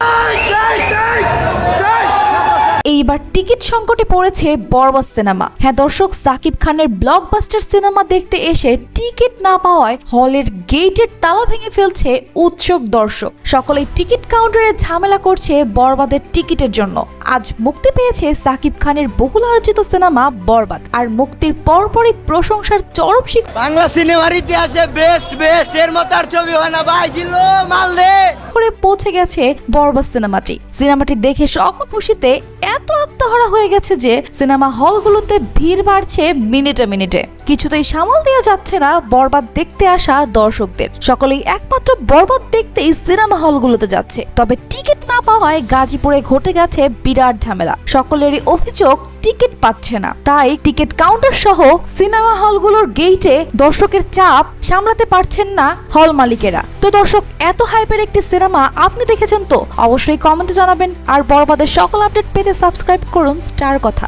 Ah! এইবার ticket সংকটে পড়েছে বরবাদ সিনেমা। হ্যাঁ দর্শক সাকিব খানের ব্লকবাস্টার সিনেমা দেখতে এসে টিকিট না পাওয়ায় হলের গেটের তালা ভেঙে ফেলছে উৎসুক দর্শক। সকলেই টিকিট কাউন্টারে ঝামেলা করছে বরবাদের টিকিটের জন্য। আজ মুক্তি পেয়েছে সাকিব খানের বহুল আলোচিত সিনেমা বরবাদ। আর মুক্তির পরপরই প্রশংসার চরম শিখর বাংলা সিনেমার ইতিহাসে বেস্ট বেস্ট এর মতো আর ছবি হয় না। ভাই জিল্লো মাল দে। করে পৌঁছে গেছে বরবাদ সিনেমাটি। সিনেমাটি দেখে সকল খুশিতে এত আত্মহারা হয়ে গেছে যে সিনেমা হলগুলোতে ভিড় বাড়ছে মিনিটে মিনিটে। কিছুতেই সামাল দেওয়া যাচ্ছে না বরবাদ দেখতে আসা দর্শকদের। সকলেই একমাত্র বরবাদ দেখতেই সিনেমা হলগুলোতে যাচ্ছে। তবে টিকিট না পাওয়ায় গাজীপুরে ঘটে গেছে বিরাট ঝামেলা। সকলেরই অভিযোগ, টিকিট পাচ্ছে না। তাই টিকিট কাউন্টার সহ সিনেমা হলগুলোর গেইটে দর্শকের চাপ সামলাতে পারছেন না হল মালিকেরা। তো দর্শক, এত হাইপের একটি সিনেমা আপনি দেখেছেন তো? অবশ্যই কমেন্টে জানাবেন। আর বরবাদের সকল আপডেট পেতে সাবস্ক্রাইব করুন স্টার কথা।